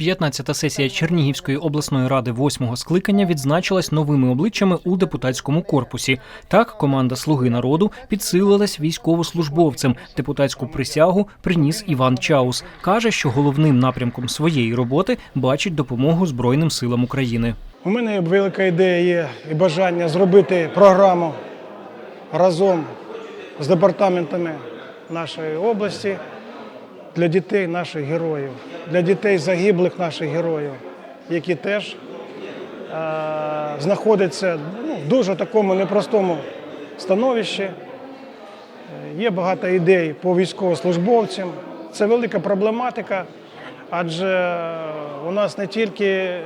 15-та сесія Чернігівської обласної ради восьмого скликання відзначилась новими обличчями у депутатському корпусі. Так, команда Слуги народу підсилилась військовослужбовцем. Депутатську присягу приніс Іван Чаус. каже, що головним напрямком своєї роботи бачить допомогу Збройним силам України. У мене велика ідея є і бажання зробити програму разом з департаментами нашої області для дітей наших героїв, для дітей загиблих наших героїв, які теж е, знаходяться ну, в дуже такому непростому становищі. Е, Є багато ідей по військовослужбовцям. Це велика проблематика, адже у нас не тільки е,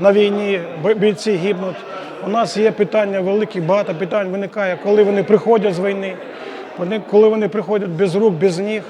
на війні бійці гибнуть. У нас є питання великі, багато питань виникає, коли вони приходять з війни, коли вони приходять без рук, без ніг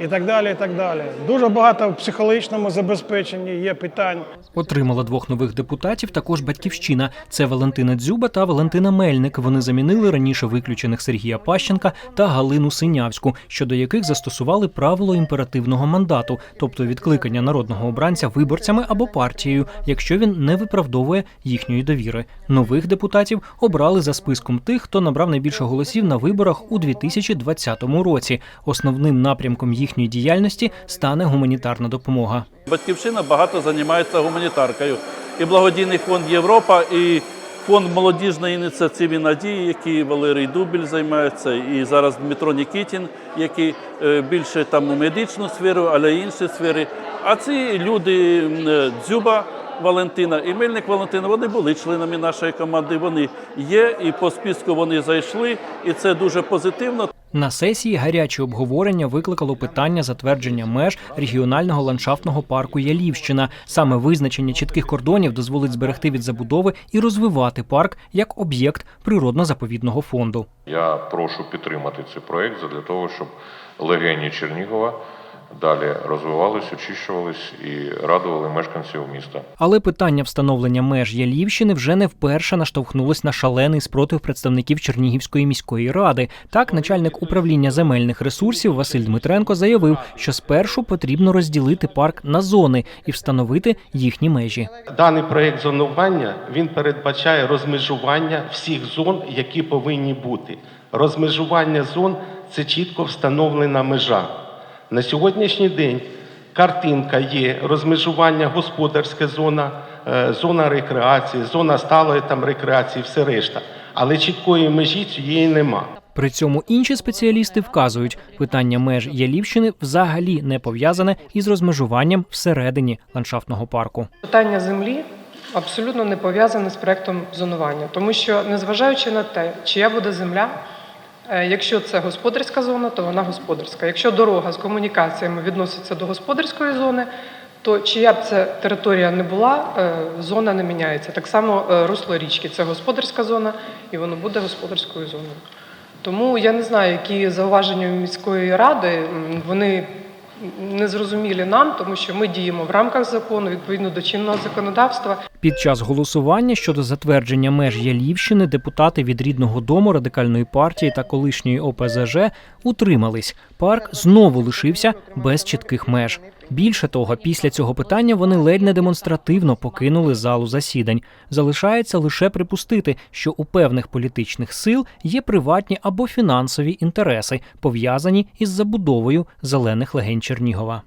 і так далі. і так далі. Дуже багато в психологічному забезпеченні є питань. Отримала двох нових депутатів також батьківщина. Це Валентина Дзюба та Валентина Мельник. Вони замінили раніше виключених Сергія Пащенка та Галину Синявську, щодо яких застосували правило імперативного мандату, тобто відкликання народного обранця виборцями або партією, якщо він не виправдовує їхньої довіри. Нових депутатів обрали за списком тих, хто набрав найбільше голосів на виборах у 2020 році. Основним напрямком їхньої діяльності стане гуманітарна допомога. Батьківщина багато займається гуманітаркою. І благодійний фонд Європа, і фонд молодіжної ініціативи надії, який Валерій Дубіль займається, і зараз Дмитро Нікітін, який е, більше там у медичну сферу, але й інші сфери. А ці люди е, Дзюба. Валентина і Мельник Валентина, вони були членами нашої команди. Вони є, і по списку вони зайшли, і це дуже позитивно. На сесії гаряче обговорення викликало питання затвердження меж регіонального ландшафтного парку Ялівщина. Саме визначення чітких кордонів дозволить зберегти від забудови і розвивати парк як об'єкт природно-заповідного фонду. Я прошу підтримати цей проект для того, щоб легені Чернігова далі розвивались, очищувались і радували мешканців міста. Але питання встановлення меж Ялівщини вже не вперше наштовхнулось на шалений спротив представників Чернігівської міської ради. Так, начальник управління земельних ресурсів Василь Дмитренко заявив, що спершу потрібно розділити парк на зони і встановити їхні межі. Даний проект зонування він передбачає розмежування всіх зон, які повинні бути. Розмежування зон це чітко встановлена межа. На сьогоднішній день картинка є розмежування господарська зона, е, зона рекреації, зона сталої там рекреації, все решта. Але чіткої межі цієї нема. При цьому інші спеціалісти вказують, питання меж Ялівщини взагалі не пов'язане із розмежуванням всередині ландшафтного парку. Питання землі абсолютно не пов'язане з проектом зонування, тому що незважаючи на те, чия буде земля, якщо це господарська зона, то вона господарська. Якщо дорога з комунікаціями відноситься до господарської зони, то чия б це територія не була, е, зона не міняється. Так само е, русло річки це господарська зона, і воно буде господарською зоною. Тому я не знаю, які зауваження міської ради, вони незрозумілі нам, тому що ми діємо в рамках закону відповідно до чинного законодавства. Під час голосування щодо затвердження меж Ялівщини депутати від рідного дому радикальної партії та колишньої ОПЗЖ утримались. Парк знову лишився без чітких меж. Більше того, після цього питання вони ледь не демонстративно покинули залу засідань. Залишається лише припустити, що у певних політичних сил є приватні або фінансові інтереси, пов'язані із забудовою зелених легень Чернігова.